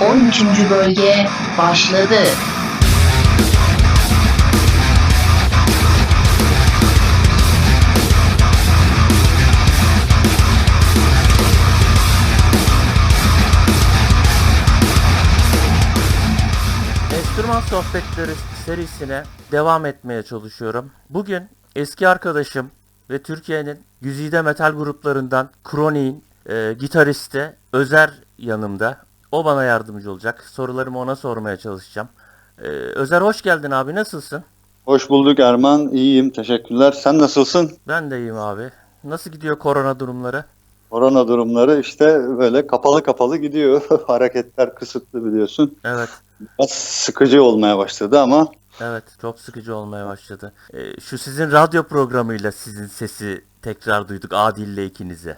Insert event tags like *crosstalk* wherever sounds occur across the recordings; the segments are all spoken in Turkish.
13. bölge başladı. Enstrüman Sohbetleri serisine devam etmeye çalışıyorum. Bugün eski arkadaşım ve Türkiye'nin güzide metal gruplarından Kronik'in e, gitaristi Özer yanımda. O bana yardımcı olacak. Sorularımı ona sormaya çalışacağım. E, Özer hoş geldin abi nasılsın? Hoş bulduk Erman. İyiyim. Teşekkürler. Sen nasılsın? Ben de iyiyim abi. Nasıl gidiyor korona durumları? Korona durumları işte böyle kapalı kapalı gidiyor. *laughs* Hareketler kısıtlı biliyorsun. Evet. Biraz sıkıcı olmaya başladı ama Evet çok sıkıcı olmaya başladı. E, şu sizin radyo programıyla sizin sesi tekrar duyduk Adil'le ikinize.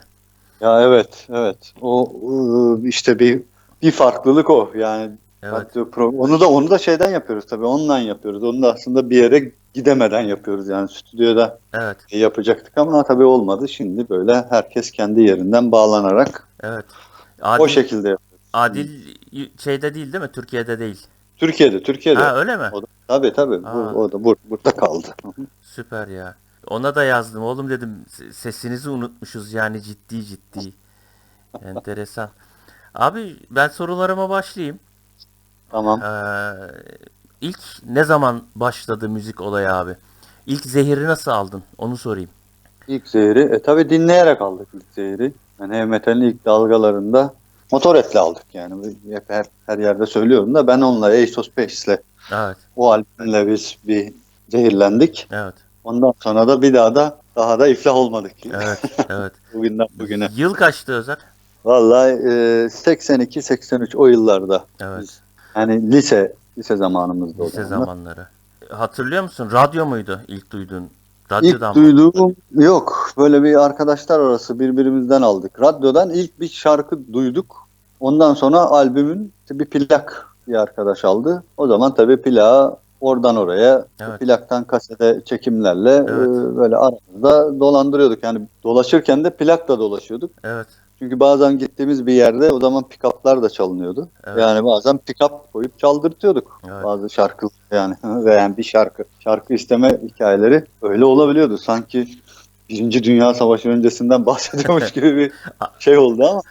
ya evet evet o ıı, işte bir bir farklılık o yani Evet. pro- onu da onu da şeyden yapıyoruz tabii online yapıyoruz. Onu da aslında bir yere gidemeden yapıyoruz yani stüdyoda Evet. yapacaktık ama tabii olmadı. Şimdi böyle herkes kendi yerinden bağlanarak Evet. o Adil, şekilde yapıyor. Adil şeyde değil değil mi? Türkiye'de değil. Türkiye'de Türkiye'de. Ha öyle mi? O da, tabii tabii. Bu- Aa. o da bur- burada kaldı. *laughs* Süper ya. Ona da yazdım. Oğlum dedim "se- sesinizi unutmuşuz yani ciddi ciddi. *laughs* Enteresan. Abi ben sorularıma başlayayım. Tamam. Ee, ilk ne zaman başladı müzik olayı abi? İlk zehiri nasıl aldın? Onu sorayım. İlk zehri, e tabi dinleyerek aldık ilk zehri. Yani heavy metalin ilk dalgalarında motoretle aldık yani. Hep her, her yerde söylüyorum da ben onunla Ace of Space'le Evet. o albümle biz bir zehirlendik. Evet. Ondan sonra da bir daha da daha da iflah olmadık. Evet. *laughs* Evet. Bugünden bugüne. Yıl kaçtı Özer? Vallahi e, 82-83 o yıllarda. Evet. Yani lise lise zamanımızda o Lise zamanlar. zamanları. Hatırlıyor musun? Radyo muydu ilk duyduğun? İlk Radyodan mı? duyduğum yok. Böyle bir arkadaşlar arası birbirimizden aldık. Radyodan ilk bir şarkı duyduk. Ondan sonra albümün bir plak bir arkadaş aldı. O zaman tabii plağı oradan oraya Evet. plaktan kasete çekimlerle Evet. e, böyle aramızda dolandırıyorduk. Yani dolaşırken de plakla dolaşıyorduk. Evet. Çünkü bazen gittiğimiz bir yerde o zaman pick-up'lar da çalınıyordu. Evet. Yani bazen pick-up koyup çaldırtıyorduk Evet. bazı şarkı yani *laughs* ve yani bir şarkı şarkı isteme hikayeleri öyle olabiliyordu. Sanki Birinci Dünya Savaşı öncesinden *laughs* bahsediyormuş *laughs* gibi bir şey oldu ama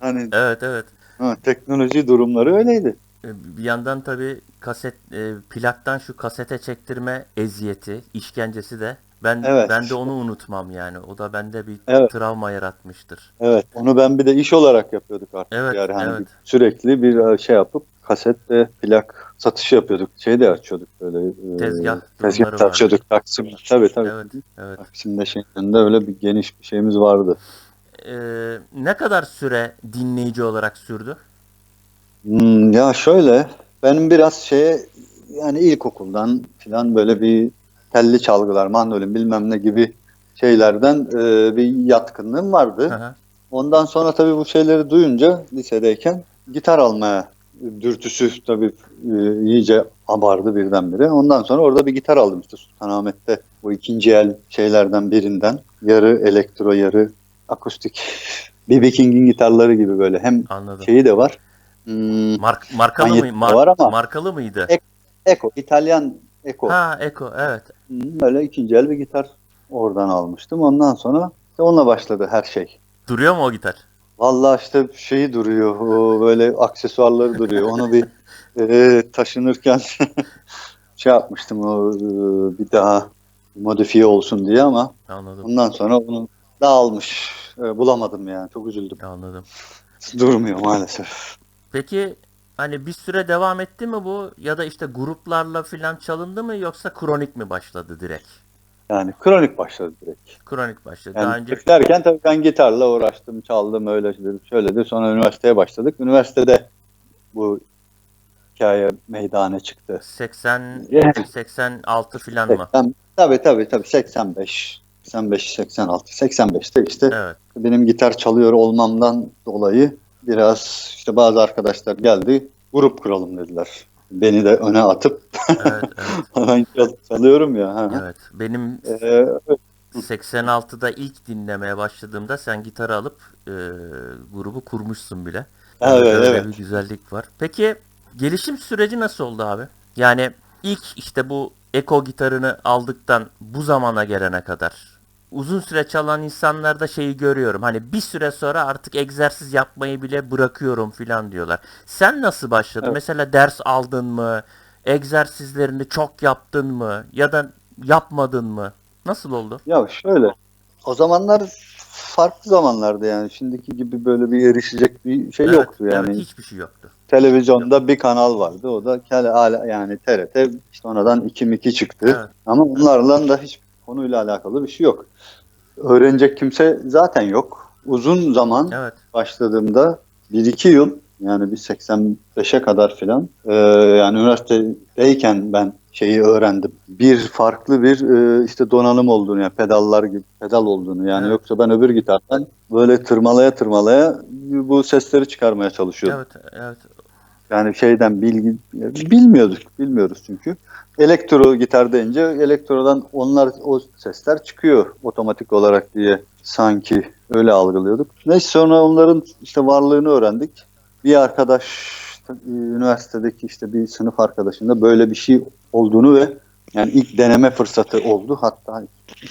hani Evet evet. ha, teknoloji durumları öyleydi. E, Bir yandan tabii kaset e, plaktan şu kasete çektirme eziyeti, işkencesi de ben Evet. ben de onu unutmam yani. O da bende bir Evet. travma yaratmıştır. Evet. Onu ben bir de iş olarak yapıyorduk artık. Evet, yani hani evet. sürekli bir şey yapıp kaset ve plak satışı yapıyorduk. Şey de açıyorduk böyle. e, Tezgah Tezgah durumları da açıyorduk Taksim'de. Tabii tabii. Evet, evet. Taksim'de şeyinde öyle bir geniş bir şeyimiz vardı. E, ne kadar süre dinleyici olarak sürdü? Hmm, ya şöyle benim biraz şeye yani ilkokuldan falan böyle bir telli çalgılar, mandolin bilmem ne gibi şeylerden e, bir yatkınlığım vardı. Hı hı. Ondan sonra tabii bu şeyleri duyunca lisedeyken gitar almaya dürtüsü tabii e, iyice abardı birdenbire. Ondan sonra orada bir gitar aldım işte Sultanahmet'te bu ikinci el şeylerden birinden. Yarı elektro yarı akustik. *laughs* B.B. King'in gitarları gibi böyle hem Anladım. şeyi de var. Hmm, Mark, markalı mı? de var ama- markalı mıydı? Ek- Eko, İtalyan Eko. Ha, Eko, evet. Böyle ikinci el bir gitar oradan almıştım. Ondan sonra işte onunla başladı her şey. Duruyor mu o gitar? Vallahi işte şeyi duruyor, o böyle aksesuarları duruyor. Onu bir e, taşınırken *laughs* şey yapmıştım o e, bir daha modifiye olsun diye ama Anladım. ondan sonra onu dağılmış. E, bulamadım yani. Çok üzüldüm. Anladım. Durmuyor maalesef. Peki hani bir süre devam etti mi bu ya da işte gruplarla filan çalındı mı yoksa kronik mi başladı direkt? Yani kronik başladı direkt. Kronik başladı. Daha Yani önce derken tabii ben gitarla uğraştım, çaldım öyledir, şöyledir. Sonra üniversiteye başladık. Üniversitede bu hikaye meydana çıktı. 80 Yani 86 filan mı? 80, tabii tabii tabii 85, 85, 86, 85'te işte Evet. benim gitar çalıyor olmamdan dolayı biraz işte bazı arkadaşlar geldi, grup kuralım dediler. Beni de öne atıp Evet, *laughs* evet. ben çal- çalıyorum ya. ha. evet. Benim Ee, 86'da ilk dinlemeye başladığımda sen gitarı alıp e, grubu kurmuşsun bile. Evet, öyle evet. bir güzellik var. Peki gelişim süreci nasıl oldu abi? Yani ilk işte bu Eko gitarını aldıktan bu zamana gelene kadar uzun süre çalan insanlarda şeyi görüyorum. Hani bir süre sonra artık egzersiz yapmayı bile bırakıyorum filan diyorlar. Sen nasıl başladın? Evet. Mesela ders aldın mı? Egzersizlerini çok yaptın mı? Ya da yapmadın mı? Nasıl oldu? Ya şöyle, o zamanlar farklı zamanlardı yani. Şimdiki gibi böyle bir erişecek bir şey Evet, yoktu yani. evet, hiçbir şey yoktu. Televizyonda bir kanal vardı. O da yani TRT işte sonradan 2 çıktı. Evet. Ama onlarla da hiç konuyla alakalı bir şey yok. Öğrenecek kimse zaten yok. Uzun zaman Evet. başladığımda 1-2 yıl yani bir 85'e kadar filan e, yani üniversitedeyken ben şeyi öğrendim. Bir farklı bir e, işte donanım olduğunu yani pedallar gibi pedal olduğunu yani Evet. yoksa ben öbür gitardan böyle tırmalaya tırmalaya bu sesleri çıkarmaya çalışıyordum. Evet, evet. Yani şeyden bilgi bilmiyorduk, bilmiyoruz çünkü. Elektro gitar deyince elektrodan onlar o sesler çıkıyor otomatik olarak diye sanki öyle algılıyorduk. Neyse sonra onların işte varlığını öğrendik. Bir arkadaş e, üniversitedeki işte bir sınıf arkadaşında böyle bir şey olduğunu ve yani ilk deneme fırsatı oldu. Hatta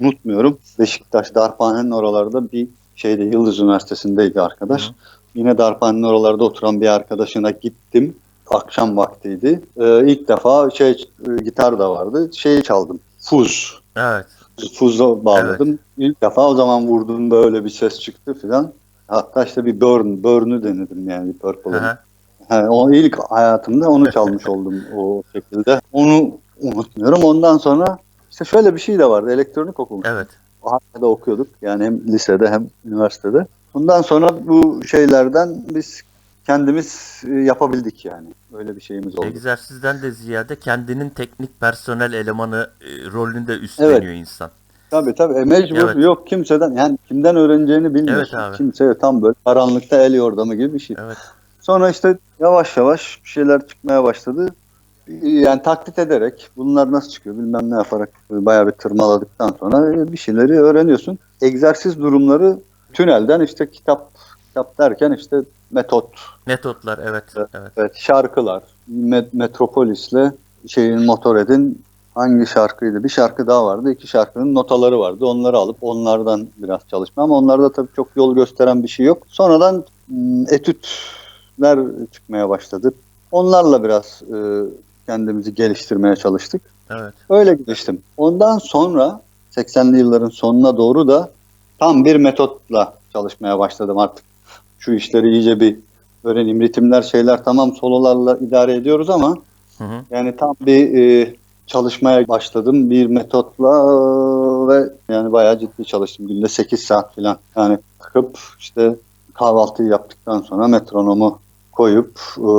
unutmuyorum Beşiktaş Darphane'nin oralarda bir şeyde Yıldız Üniversitesi'ndeydi arkadaş. Hı. Yine Darphane'nin oralarda oturan bir arkadaşına gittim. Akşam vaktiydi. Ee, ilk defa şey e, gitar da vardı. Şeyi çaldım. Fuz. Evet. Fuz'a bağladım. İlk defa o zaman vurdum böyle bir ses çıktı filan. Hatta işte bir burn, burn'ü denedim yani Purple'ın. He, o ilk hayatımda onu *laughs* çalmış oldum o şekilde. Onu unutmuyorum. Ondan sonra işte şöyle bir şey de vardı. Elektronik okumuş. Evet. Harbiye'de okuyorduk. Yani hem lisede hem üniversitede. Bundan sonra bu şeylerden biz kendimiz e, yapabildik yani. Öyle bir şeyimiz oldu. Egzersizden de ziyade kendinin teknik personel elemanı e, rolünü de üstleniyor insan. Tabii tabii. E, mecbur Evet. yok kimseden yani kimden öğreneceğini bilmiyorsun. Evet abi. Kimse tam böyle karanlıkta el yordamı gibi bir şey. Evet. Sonra işte yavaş yavaş bir şeyler çıkmaya başladı. Yani taklit ederek bunlar nasıl çıkıyor bilmem ne yaparak e, bayağı bir tırmaladıktan sonra e, bir şeyleri öğreniyorsun. Egzersiz durumları tünelden işte kitap kitap derken işte metot, Metotlar evet. Evet. Evet. şarkılar, Met- Metropolis'le şeyin Motorhead'in hangi şarkıydı? Bir şarkı daha vardı. İki şarkının notaları vardı. Onları alıp onlardan biraz çalışma ama onlarda tabii çok yol gösteren bir şey yok. Sonradan etütler çıkmaya başladı. Onlarla biraz e, kendimizi geliştirmeye çalıştık. Evet. Öyle geliştim. Ondan sonra 80'li yılların sonuna doğru da tam bir metotla çalışmaya başladım artık. Şu işleri iyice bir öğreneyim. Ritimler şeyler tamam sololarla idare ediyoruz ama Hı hı. yani tam bir e, çalışmaya başladım bir metotla ve yani bayağı ciddi çalıştım. Günde 8 saat falan. Yani kalkıp işte kahvaltıyı yaptıktan sonra metronomu koyup e,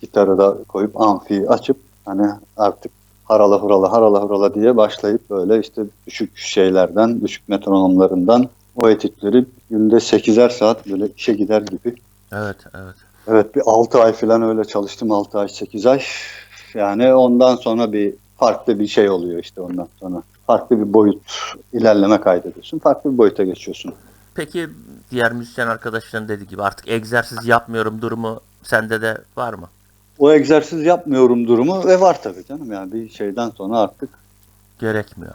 gitarı da koyup amfiyi açıp hani artık harala hurala harala hurala diye başlayıp böyle işte düşük şeylerden, düşük metronomlarından o etütleri günde 8'er saat böyle işe gider gibi. Evet. Evet. Evet bir 6 ay falan öyle çalıştım 6 ay 8 ay. Yani ondan sonra bir farklı bir şey oluyor işte ondan sonra. Farklı bir boyut ilerleme kaydediyorsun. Farklı bir boyuta geçiyorsun. Peki diğer müzisyen arkadaşların dediği gibi artık egzersiz yapmıyorum durumu sende de var mı? O egzersiz yapmıyorum durumu ve var tabii canım yani bir şeyden sonra artık Gerekmiyor.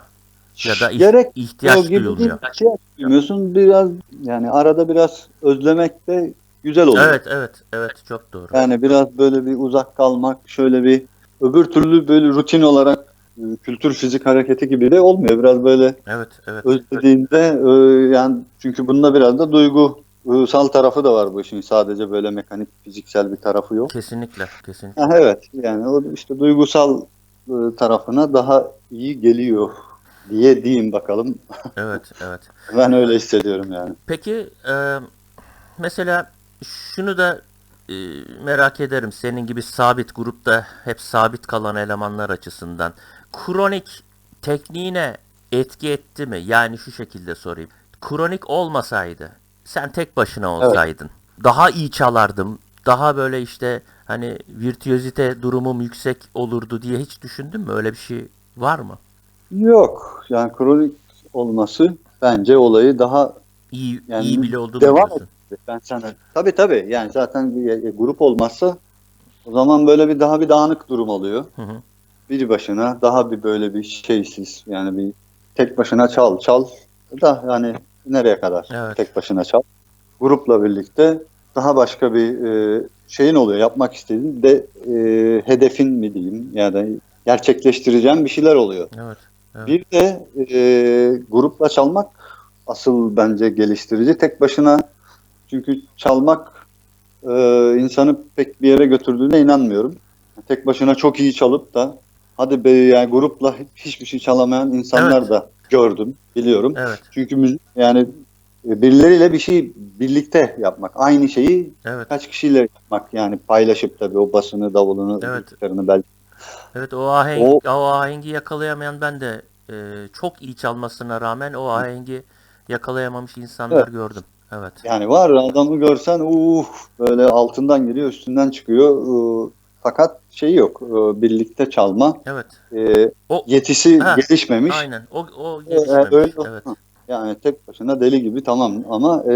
Ya da gerek ihtiyaç ihtiyaç duymuyorsun biraz yani arada biraz özlemek de güzel oluyor. Evet, evet, evet çok doğru. Yani biraz böyle bir uzak kalmak, şöyle bir öbür türlü böyle rutin olarak e, kültür fizik hareketi gibi de olmuyor. Biraz böyle Evet, evet. özlediğinde e, yani çünkü bunda biraz da duygusal tarafı da var bu işin. Sadece böyle mekanik fiziksel bir tarafı yok. Kesinlikle, kesinlikle. Ha, evet yani o işte duygusal e, tarafına daha iyi geliyor diye diyeyim bakalım. Evet, evet. *laughs* Ben öyle hissediyorum yani. Peki e, mesela şunu da e, merak ederim senin gibi sabit grupta hep sabit kalan elemanlar açısından. Kronik tekniğine etki etti mi? Yani şu şekilde sorayım. Kronik olmasaydı sen tek başına olsaydın daha iyi çalardım. Daha böyle işte hani virtüözite durumum yüksek olurdu diye hiç düşündün mü? Öyle bir şey var mı? Yok yani kronik olması bence olayı daha İyi, Yani iyi bile olduğunu devam diyorsun. işte ben sana tabii tabii yani zaten bir e, grup olmazsa o zaman böyle bir daha bir dağınık durum oluyor. Hı hı. Bir başına daha bir böyle bir şeysiz yani bir tek başına çal çal da yani nereye kadar Evet. tek başına çal. Grupla birlikte daha başka bir e, şeyin oluyor yapmak istediğin de e, hedefin mi diyeyim ya da gerçekleştireceğin bir şeyler oluyor. Evet. Evet. Bir de e, grupla çalmak asıl bence geliştirici. Tek başına çünkü çalmak e, insanı pek bir yere götürdüğüne inanmıyorum. Tek başına çok iyi çalıp da hadi be yani grupla hiçbir şey çalamayan insanlar Evet. da gördüm, biliyorum. Evet. Çünkü müzik yani e, birileriyle bir şey birlikte yapmak, aynı şeyi Evet. kaç kişiyle yapmak yani paylaşıp tabii o basını, davulunu, Evet. gitarını belki Evet o ahenk, O- o, ahengi yakalayamayan ben de e, çok iyi çalmasına rağmen o ahengi yakalayamamış insanlar Evet. gördüm. Evet. Yani var adamı görsen uh böyle altından geliyor üstünden çıkıyor Uh, fakat şey yok uh, birlikte çalma Evet. uh, O yetisi Ha, gelişmemiş. aynen. O o Ee, gelişmemiş. öyle- Evet. Yani tek başına deli gibi tamam ama e,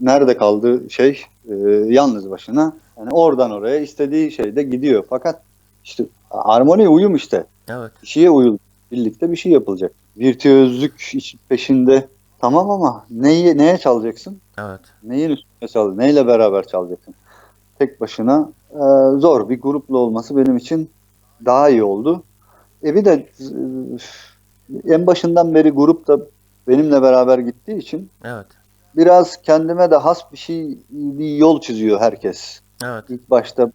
nerede kaldı şey e, yalnız başına yani oradan oraya istediği şeyde gidiyor fakat işte harmoni uyum işte Evet. bir şeye uyul birlikte bir şey yapılacak. Virtüözlük peşinde tamam ama neyi, neye çalacaksın? Evet. Neyin üstüne çal, neyle beraber çalacaksın? Tek başına e, zor. Bir grupla olması benim için daha iyi oldu. E bir de e, en başından beri grup da benimle beraber gittiği için Evet. biraz kendime de has bir şey, bir yol çiziyor herkes. Evet. İlk başta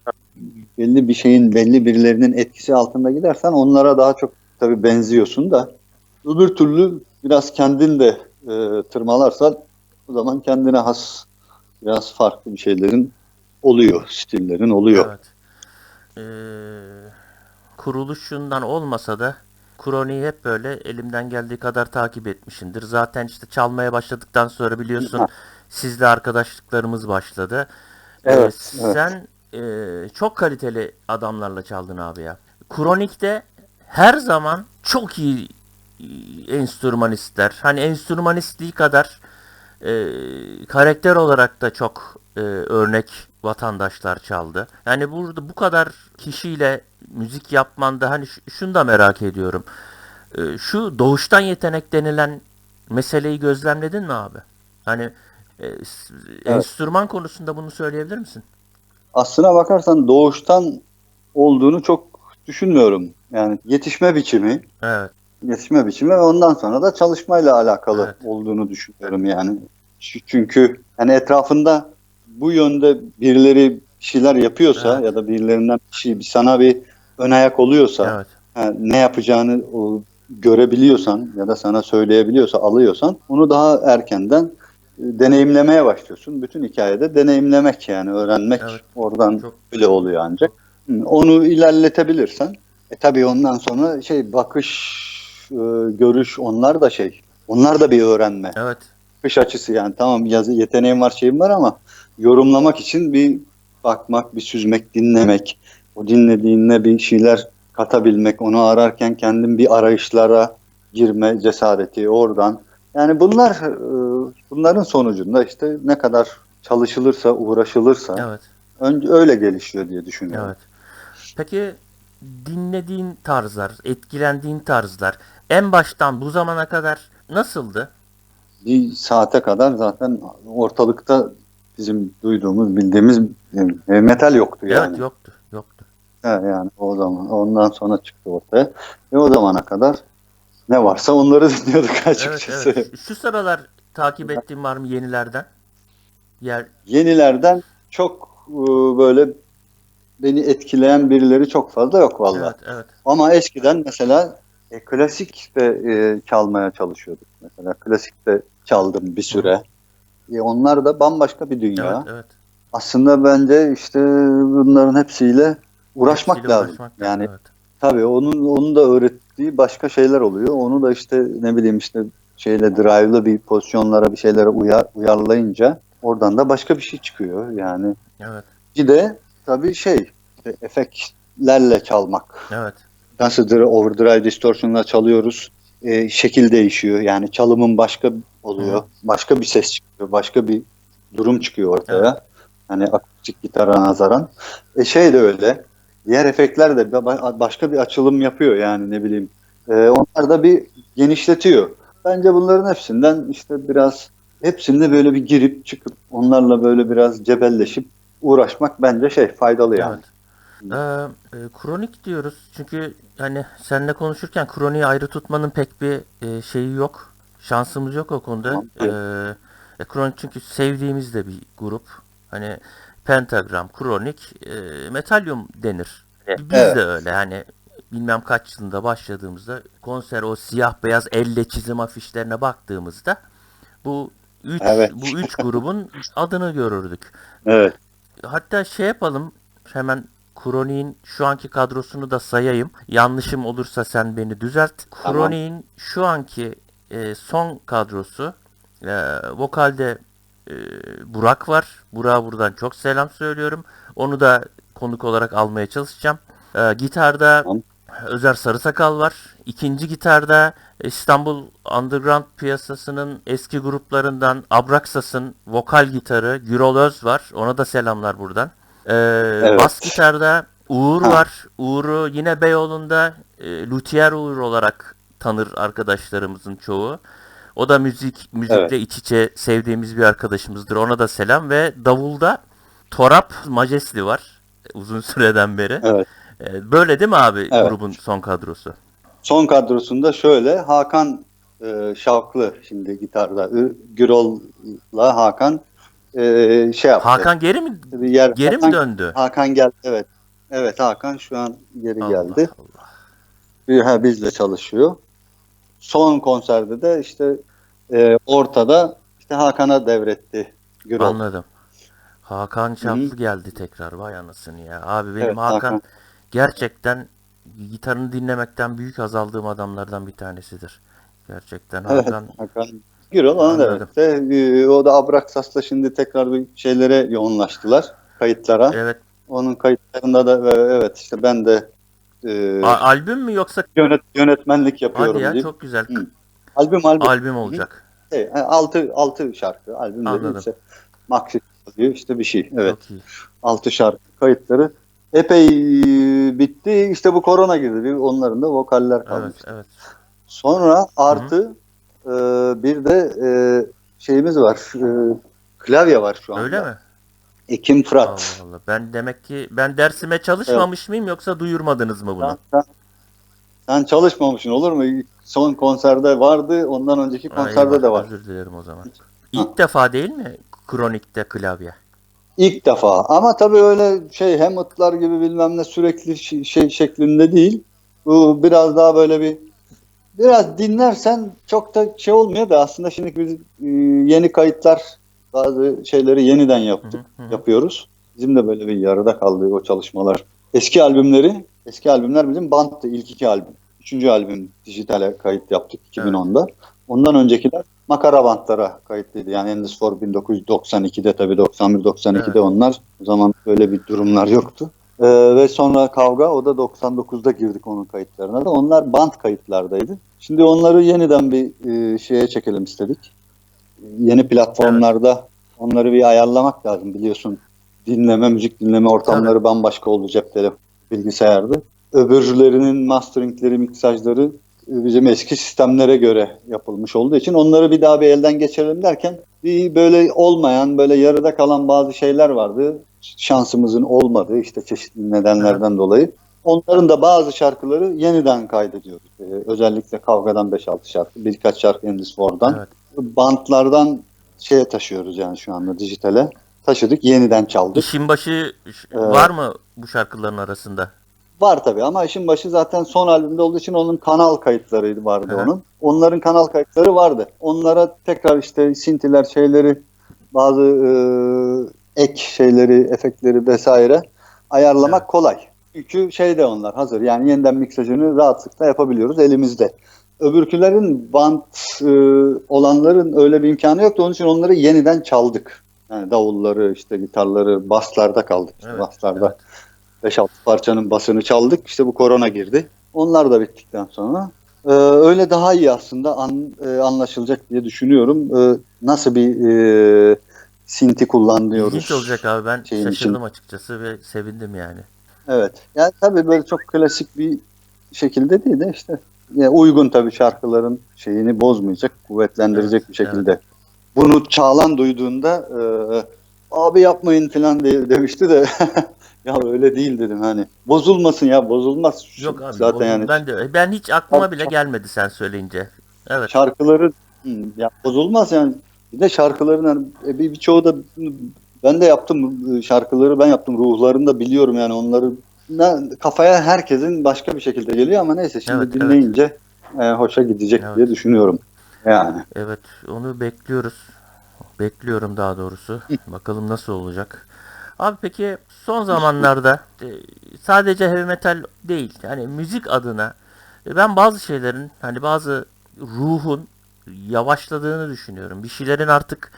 belli bir şeyin, belli birilerinin etkisi altında gidersen onlara daha çok tabii benziyorsun da öbür türlü biraz kendin de e, tırmalarsan o zaman kendine has biraz farklı bir şeylerin oluyor, stillerin oluyor. Evet. Ee, kuruluşundan olmasa da Kroni'yi hep böyle elimden geldiği kadar takip etmişimdir. Zaten işte çalmaya başladıktan sonra biliyorsun Ha. sizle arkadaşlıklarımız başladı. Ee, Evet, evet. E, çok kaliteli adamlarla çaldın abi ya. Kronik'te her zaman çok iyi e, enstrümanistler. Hani enstrümanistliği kadar e, karakter olarak da çok e, örnek vatandaşlar çaldı. Yani burada bu kadar kişiyle müzik yapmanda hani şunu da merak ediyorum. E, şu doğuştan yetenek denilen meseleyi gözlemledin mi abi? Hani e, s- enstrüman konusunda bunu söyleyebilir misin? Aslına bakarsan doğuştan olduğunu çok düşünmüyorum. Yani yetişme biçimi, Evet. yetişme biçimi ve ondan sonra da çalışmayla alakalı Evet. olduğunu düşünüyorum yani. Çünkü hani etrafında bu yönde birileri bir şeyler yapıyorsa Evet. ya da birilerinden bir şey sana bir ön ayak oluyorsa, Evet. ha, ne yapacağını görebiliyorsan ya da sana söyleyebiliyorsa, alıyorsan onu daha erkenden deneyimlemeye başlıyorsun. Bütün hikayede deneyimlemek yani öğrenmek Evet. oradan Çok öyle oluyor ancak. Onu ilerletebilirsen e tabii ondan sonra şey bakış, e, görüş onlar da şey. Onlar da bir öğrenme. Evet. Bakış açısı yani tamam yazı yeteneğim var şeyim var ama yorumlamak için bir bakmak, bir süzmek, dinlemek. O dinlediğinle bir şeyler katabilmek, onu ararken kendin bir arayışlara girme cesareti oradan. Yani bunlar e, bunların sonucunda işte ne kadar çalışılırsa, uğraşılırsa Evet. önce öyle gelişiyor diye düşünüyorum. Evet. Peki dinlediğin tarzlar, etkilendiğin tarzlar en baştan bu zamana kadar nasıldı? Bir saate kadar zaten ortalıkta bizim duyduğumuz, bildiğimiz metal yoktu yani. Evet yoktu. Yoktu. He, yani o zaman ondan sonra çıktı ortaya. Ve o zamana kadar ne varsa onları *laughs* dinliyorduk Evet, açıkçası. evet. Şu sıralar takip ettiğin var mı yenilerden? Yer Yenilerden çok e, böyle beni etkileyen birileri çok fazla yok vallahi. Evet, evet. Ama eskiden mesela e, klasik de e, çalmaya çalışıyorduk. Mesela klasik de çaldım bir süre. E, onlar da bambaşka bir dünya. Evet, evet. Aslında bence işte bunların hepsiyle uğraşmak Hepsiyle lazım. uğraşmak yani lazım, evet. Tabii onun onun da öğrettiği başka şeyler oluyor. Onu da işte ne bileyim işte şeyle drive'lı bir pozisyonlara bir şeylere uyar, uyarlayınca oradan da başka bir şey çıkıyor. Yani Evet, bir de tabii şey işte efektlerle çalmak. evet. Nasıldır overdrive distortion'la çalıyoruz. Ee, şekil değişiyor. Yani çalımın başka oluyor. Hı. Başka bir ses çıkıyor. Başka bir durum çıkıyor ortaya. Hani akustik gitara nazaran. E şey de öyle. Diğer efektler de ba- başka bir açılım yapıyor yani ne bileyim. E, onlar da bir genişletiyor. Bence bunların hepsinden işte biraz hepsinde böyle bir girip çıkıp onlarla böyle biraz cebelleşip uğraşmak bence şey faydalı yani. Evet. Ee, e, kronik diyoruz çünkü hani seninle konuşurken kroniği ayrı tutmanın pek bir e, şeyi yok. Şansımız yok o konuda. Tamam, Ee, e, kronik çünkü sevdiğimiz de bir grup. Hani pentagram, kronik, e, metalyum denir. Biz Evet. de öyle hani bilmem kaç yılında başladığımızda konser o siyah beyaz elle çizim afişlerine baktığımızda bu üç Evet. bu üç *laughs* grubun adını görürdük. Evet. Hatta şey yapalım hemen Kronik'in şu anki kadrosunu da sayayım. Yanlışım olursa sen beni düzelt. Tamam. Kronik'in şu anki e, son kadrosu e, vokalde e, Burak var. Burak'a buradan çok selam söylüyorum. Onu da konuk olarak almaya çalışacağım. E, gitarda Tamam. Özer Sarısakal var. İkinci gitarda İstanbul Underground piyasasının eski gruplarından Abraxas'ın vokal gitarı Gürol Öz var. Ona da selamlar buradan. Ee, Bas gitarda Uğur Ha. var. Uğur'u yine Beyoğlu'nda e, Luthier Uğur olarak tanır arkadaşlarımızın çoğu. O da müzik müzikle Evet. iç içe sevdiğimiz bir arkadaşımızdır. Ona da selam ve davulda Torap Majesli var uzun *laughs* süreden beri. Evet. Ee, Böyle değil mi abi Evet. grubun son kadrosu? Son kadrosunda şöyle Hakan e, Şavklı şimdi gitarda Gürol'la Hakan e, şey yaptı. Hakan geri mi yer geri Hakan, mi döndü? Hakan geldi evet. Evet Hakan şu an geri Allah geldi. Allah. Ha, bizle çalışıyor. Son konserde de işte e, ortada işte Hakan'a devretti Gürol. Anladım. Hakan Şaplı geldi tekrar. Vay anasını ya. Abi benim Evet, Hakan, Hakan. gerçekten gitarını dinlemekten büyük azaldığım adamlardan bir tanesidir. Gerçekten Evet Hakan Hakan. Gürol ona devretti. E, o da Abraksas'la şimdi tekrar bir şeylere yoğunlaştılar. Kayıtlara. evet. Onun kayıtlarında da e, evet işte ben de e, A- albüm mü yoksa yönet, yönetmenlik yapıyorum hadi ya diyeyim. çok güzel. Hı. Albüm albüm. Albüm olacak. Şey, 6 6 şarkı albüm Anladım. işte maxi diyor işte bir şey. Evet. 6 şarkı kayıtları epey e, bitti. İşte bu korona girdi. Onların da vokaller Evet, kalmış. evet. Sonra artı e, bir de e, şeyimiz var. E, klavye var şu anda. Öyle mi? Ekim Allah Fırat. Allah. Ben demek ki ben dersime çalışmamış mıyım yoksa duyurmadınız mı bunu? Sen, sen, sen çalışmamışsın olur mu? Son konserde vardı. Ondan önceki Ay, konserde eyvah, de var. Özür dilerim o zaman. İlk defa değil mi kronikte klavye? İlk defa. Ama tabii öyle şey Hamlet'lar gibi bilmem ne sürekli şi- şey şeklinde değil. Bu biraz daha böyle bir biraz dinlersen çok da şey olmuyor da aslında şimdi biz e, yeni kayıtlar bazı şeyleri yeniden yaptık, hı, hı. yapıyoruz. Bizim de böyle bir yarıda kaldı o çalışmalar. Eski albümleri, eski albümler bizim Band'tı ilk iki albüm. Üçüncü albüm dijitale kayıt yaptık 2010'da. Ondan öncekiler makara bantlara kayıtlıydı. Yani Endless for 1992'de tabii 91-92'de Evet. onlar. O zaman böyle bir durumlar yoktu. Ee, ve sonra kavga o da 99'da girdik onun kayıtlarına da. Onlar band kayıtlardaydı. Şimdi onları yeniden bir e, şeye çekelim istedik. Yeni platformlarda onları bir ayarlamak lazım biliyorsun. Dinleme, müzik dinleme ortamları bambaşka oldu cep telefonu, bilgisayarda. Öbürlerinin masteringleri, miksajları e, bizim eski sistemlere göre yapılmış olduğu için onları bir daha bir elden geçirelim derken bir böyle olmayan, böyle yarıda kalan bazı şeyler vardı. Şansımızın olmadığı işte çeşitli nedenlerden dolayı. Onların da bazı şarkıları yeniden kaydediyoruz. Ee, özellikle Kavga'dan 5-6 şarkı, birkaç şarkı Endless War'dan. Evet. Bantlardan şeye taşıyoruz yani şu anda dijitale. Taşıdık, yeniden çaldık. İşin başı Evet. var mı bu şarkıların arasında? Var tabii ama işin başı zaten son albümde olduğu için onun kanal kayıtları vardı Hı onun. Onların kanal kayıtları vardı. Onlara tekrar işte sintiler şeyleri bazı e, ek şeyleri, efektleri vesaire ayarlamak Evet. kolay. Çünkü şeyde onlar hazır. Yani yeniden miksajını rahatlıkla yapabiliyoruz elimizde. Öbürkülerin band e, olanların öyle bir imkanı yoktu. Onun için onları yeniden çaldık. Yani davulları, işte gitarları, baslarda kaldık. İşte Evet, baslarda evet. 5-6 parçanın basını çaldık. İşte bu korona girdi. Onlar da bittikten sonra e, öyle daha iyi aslında an- e, anlaşılacak diye düşünüyorum. E, nasıl bir e, sinti kullanıyoruz. İlginç olacak abi ben şaşırdım için. açıkçası ve sevindim yani. Evet. Yani tabii böyle çok klasik bir şekilde değil de işte uygun tabii şarkıların şeyini bozmayacak, kuvvetlendirecek Evet, bir şekilde. Bunu Çağlan duyduğunda e, abi yapmayın falan de, demişti de *laughs* ya öyle değil dedim hani. Bozulmasın ya bozulmaz. Yok abi zaten bozul- yani ben de ben hiç aklıma bile gelmedi sen söyleyince. Evet. şarkıları ya bozulmaz yani. Bir de şarkıların hani e, bir birçoğu da ben de yaptım e, şarkıları ben yaptım ruhlarını da biliyorum yani onları kafaya herkesin başka bir şekilde geliyor ama neyse şimdi Evet, evet. dinleyince e, hoşa gidecek Evet. diye düşünüyorum. Yani Evet, onu bekliyoruz. Bekliyorum daha doğrusu. Bakalım nasıl olacak. Abi peki son zamanlarda e, sadece heavy metal değil, yani müzik adına e, ben bazı şeylerin hani bazı ruhun yavaşladığını düşünüyorum. Bir şeylerin artık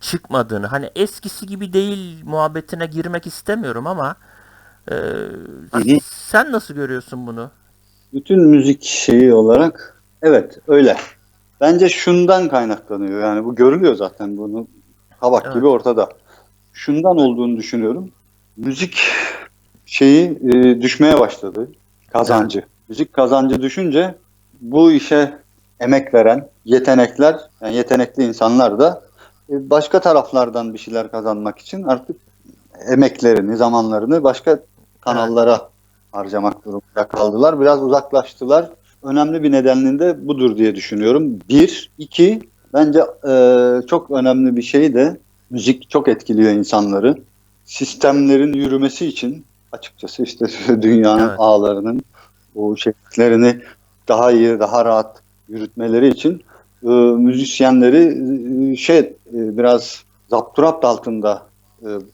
çıkmadığını, hani eskisi gibi değil muhabbetine girmek istemiyorum ama e, Hı hı. sen nasıl görüyorsun bunu? bütün müzik şeyi olarak evet öyle. Bence şundan kaynaklanıyor yani bu görülüyor zaten bunu kabak Evet. gibi ortada. Şundan olduğunu düşünüyorum. Müzik şeyi e, düşmeye başladı kazancı. Müzik kazancı düşünce bu işe emek veren yetenekler, yani yetenekli insanlar da e, başka taraflardan bir şeyler kazanmak için artık emeklerini, zamanlarını başka kanallara harcamak durumunda kaldılar. Biraz uzaklaştılar. Önemli bir nedeninin de budur diye düşünüyorum. Bir, iki, bence e, çok önemli bir şey de müzik çok etkiliyor insanları. Sistemlerin yürümesi için açıkçası işte *laughs* dünyanın Evet. ağlarının bu şekillerini daha iyi, daha rahat yürütmeleri için e, müzisyenleri e, şey e, biraz zapturapt altında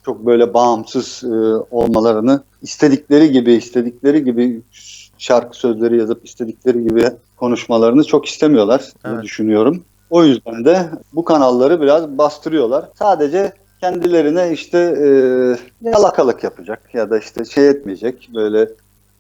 çok böyle bağımsız e, olmalarını istedikleri gibi istedikleri gibi şarkı sözleri yazıp istedikleri gibi konuşmalarını çok istemiyorlar diye Evet. düşünüyorum. O yüzden de bu kanalları biraz bastırıyorlar. Sadece kendilerine işte e, yalakalık yapacak ya da işte şey etmeyecek böyle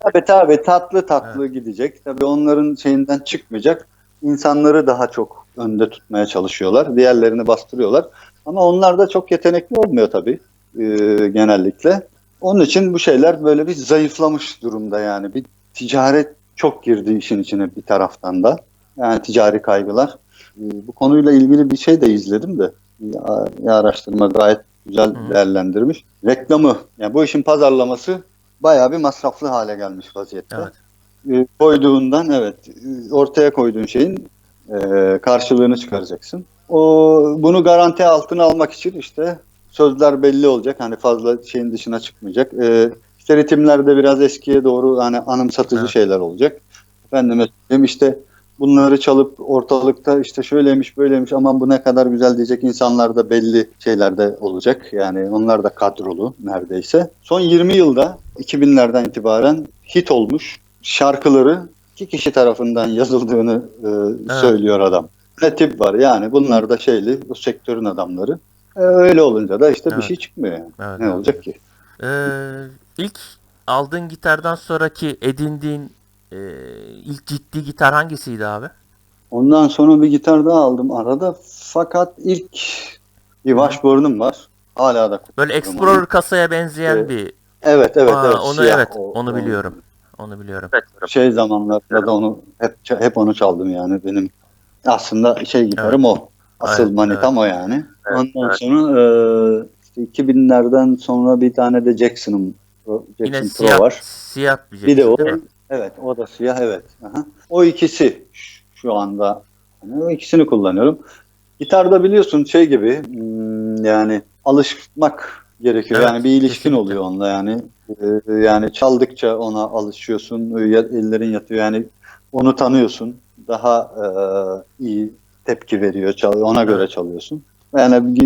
tabii tabii tatlı tatlı gidecek. Tabii onların şeyinden çıkmayacak. İnsanları daha çok önde tutmaya çalışıyorlar. Diğerlerini bastırıyorlar. Ama onlar da çok yetenekli olmuyor tabii e, genellikle. Onun için bu şeyler böyle bir zayıflamış durumda yani. Bir ticaret çok girdi işin içine bir taraftan da. Yani ticari kaygılar. E, bu konuyla ilgili bir şey de izledim de. Bir, bir araştırma gayet güzel Hı. değerlendirmiş. Reklamı, yani bu işin pazarlaması bayağı bir masraflı hale gelmiş vaziyette Evet. e, koyduğundan evet e, ortaya koyduğun şeyin e, karşılığını çıkaracaksın. O bunu garanti altına almak için işte sözler belli olacak. Hani fazla şeyin dışına çıkmayacak. E, işte ritimlerde biraz eskiye doğru hani anımsatıcı Evet. şeyler olacak. Efendime söyleyeyim işte bunları çalıp ortalıkta işte şöyleymiş böyleymiş aman bu ne kadar güzel diyecek insanlar da belli şeylerde olacak. Yani onlar da kadrolu neredeyse. Son 20 yılda 2000'lerden itibaren hit olmuş şarkıları iki kişi tarafından yazıldığını e, söylüyor adam. Ne tip var yani bunlar da şeyli bu sektörün adamları. E, öyle olunca da işte Evet. bir şey çıkmıyor yani. Evet, Ne evet. olacak ki? Ee, ilk aldığın gitardan sonraki edindiğin e, ilk ciddi gitar hangisiydi abi? Ondan sonra bir gitar daha aldım arada. Fakat ilk bir washburn'um var. Hala da Böyle Explorer onu. kasaya benzeyen Evet, bir. Evet evet Aa, evet. onu siyah evet, o- onu biliyorum. Onu biliyorum. Şey zamanlarda da onu hep hep onu çaldım yani benim aslında şey gitarım o. Asıl Evet, manitam o yani. Evet, Ondan evet. sonra e, işte 2000'lerden sonra bir tane de Jackson'ım Jackson Yine Pro siyah var. siyah bir Bir de Jackson o. Evet o da siyah evet. Aha. O ikisi şu anda yani o ikisini kullanıyorum. Gitarda biliyorsun şey gibi hmm, yani alışmak gerekiyor. Evet, yani bir ilişkin kesinlikle. oluyor onunla yani. Ee, yani çaldıkça ona alışıyorsun. Ellerin yatıyor yani onu tanıyorsun. Daha e, iyi tepki veriyor. Ona göre çalıyorsun. Yani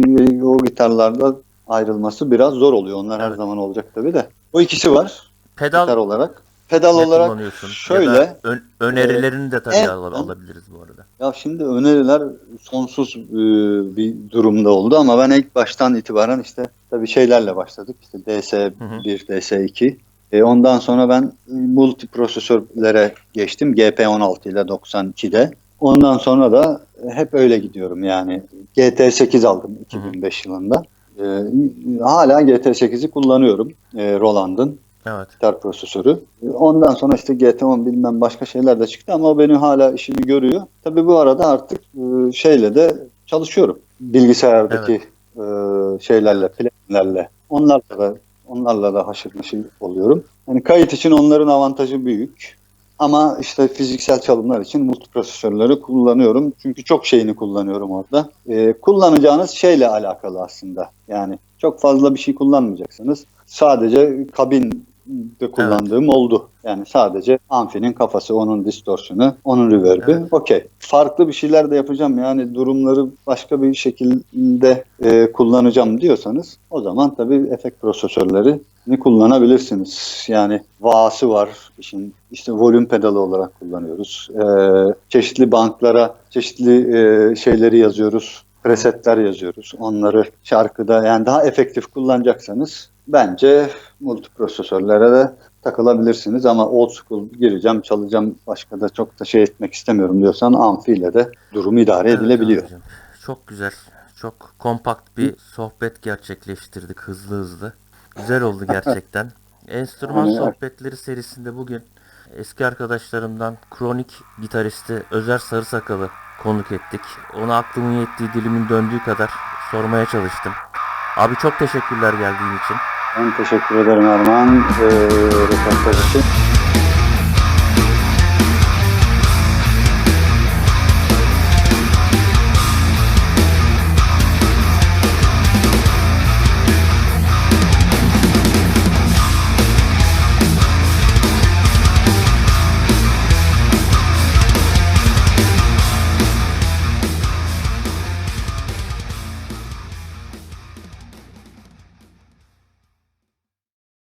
o gitarlarda ayrılması biraz zor oluyor. Onlar her zaman olacak tabii de. O ikisi var Pedal gitar olarak. Pedal ne olarak şöyle ön- önerilerini de tabii en- al- alabiliriz bu arada. ya şimdi öneriler sonsuz e, bir durumda oldu ama ben ilk baştan itibaren işte tabii şeylerle başladık. İşte DS1, DS2. E, ondan sonra ben multi prosesörlere geçtim. GP16 ile 92'de. Ondan sonra da hep öyle gidiyorum yani. GT8 aldım 2005 yılında. E, hala GT8'i kullanıyorum. E, Roland'ın Evet. gitar prosesörü. E, Ondan sonra işte GT10 bilmem başka şeyler de çıktı ama o benim hala işimi görüyor. Tabii bu arada artık e, şeyle de çalışıyorum. Bilgisayardaki e, şeylerle, planlerle. Onlarla da onlarla da haşır neşir oluyorum. Yani kayıt için onların avantajı büyük. Ama işte fiziksel çalımlar için multiprosesörleri kullanıyorum. Çünkü çok şeyini kullanıyorum orada. E, kullanacağınız şeyle alakalı aslında. Yani çok fazla bir şey kullanmayacaksınız. Sadece kabin de kullandığım oldu. Yani sadece amfinin kafası, onun distorsiyonu, onun reverb'i. Evet. Okey. Farklı bir şeyler de yapacağım. Yani durumları başka bir şekilde e, kullanacağım diyorsanız o zaman tabii efekt prosesörlerini kullanabilirsiniz. Yani Va'sı var. işin işte volüm pedalı olarak kullanıyoruz. E, çeşitli banklara çeşitli e, şeyleri yazıyoruz. Presetler yazıyoruz. Onları şarkıda yani daha efektif kullanacaksanız bence multiprosesörlere de takılabilirsiniz ama old school gireceğim, çalacağım başka da çok da şey etmek istemiyorum diyorsan amfiyle de durum idare Evet edilebiliyor. abicim. Çok güzel. Çok kompakt bir sohbet gerçekleştirdik hızlı hızlı. Güzel oldu *laughs* gerçekten. Enstrüman Aynen. sohbetleri serisinde bugün eski arkadaşlarımdan kronik gitaristi Özer Sarısakalı konuk ettik. Ona aklımın yettiği dilimin döndüğü kadar sormaya çalıştım. Abi çok teşekkürler geldiğin için. Ben teşekkür ederim Erman. Ee, röportaj için.